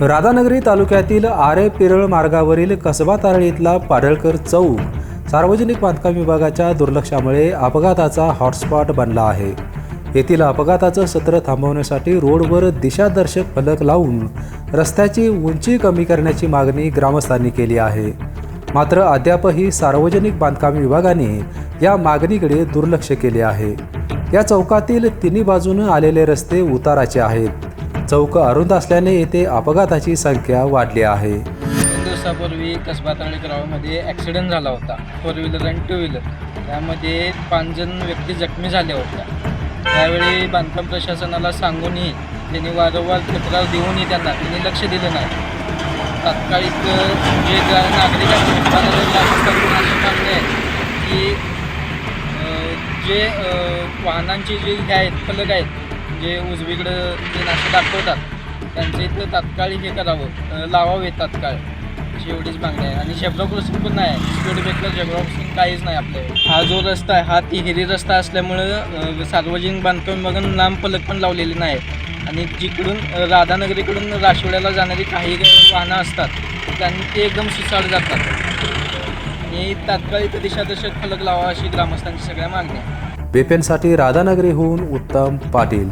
राधानगरी तालुक्यातील आरे पिरळ मार्गावरील कसबा तारळ इथला पाडळकर चौक सार्वजनिक बांधकाम विभागाच्या दुर्लक्षामुळे अपघाताचा हॉटस्पॉट बनला आहे. येथील अपघाताचं सत्र थांबवण्यासाठी रोडवर दिशादर्शक फलक लावून रस्त्याची उंची कमी करण्याची मागणी ग्रामस्थांनी केली आहे. मात्र अद्यापही सार्वजनिक बांधकाम विभागाने या मागणीकडे दुर्लक्ष केले आहे. या चौकातील तिन्ही बाजूनं आलेले रस्ते उताराचे आहेत. चौक अरुंद असल्याने येथे अपघाताची संख्या वाढली आहे. दोन दिवसापूर्वी कसबा तळी ग्रावमध्ये ॲक्सिडेंट झाला होता. फोर व्हीलर आणि टू व्हीलर त्यामध्ये पाच जण व्यक्ती जखमी झाल्या होत्या त्यावेळी बांधकाम प्रशासनाला सांगूनही त्यांनी वारंवार तक्रार देऊनही त्यांना त्यांनी लक्ष दिलं नाही. तात्कालिक जे नागरिकांचे नागरिकांची मागणी आहे की जे वाहनांचे जे हे आहेत फलक आहेत जे उजवीकडं जे नाशे दाखवतात त्यांचं इथं तात्काळ हे करावं लावावे तात्काळ. अशी एवढीच मागणी आहे. आणि झेब्रा क्रॉसिंग पण नाही स्पीड ब्रेकला झेब्रा क्रॉसिंग काहीच नाही आपल्या हा जो रस्ता आहे हा तिहेरी रस्ता असल्यामुळं सार्वजनिक बांधकाम विभागानं लांब पण लावलेले नाही. आणि जिकडून राधानगरीकडून राशिवड्याला जाणारी काही वाहनं असतात त्यांनी ते एकदम सुसाड जातात. आणि तात्काळ इथं दिशादर्शक फलक लावा अशी ग्रामस्थांची सगळ्या मागण्या आहे बेपेनसाठी राधानगरीहून उत्तम पाटील.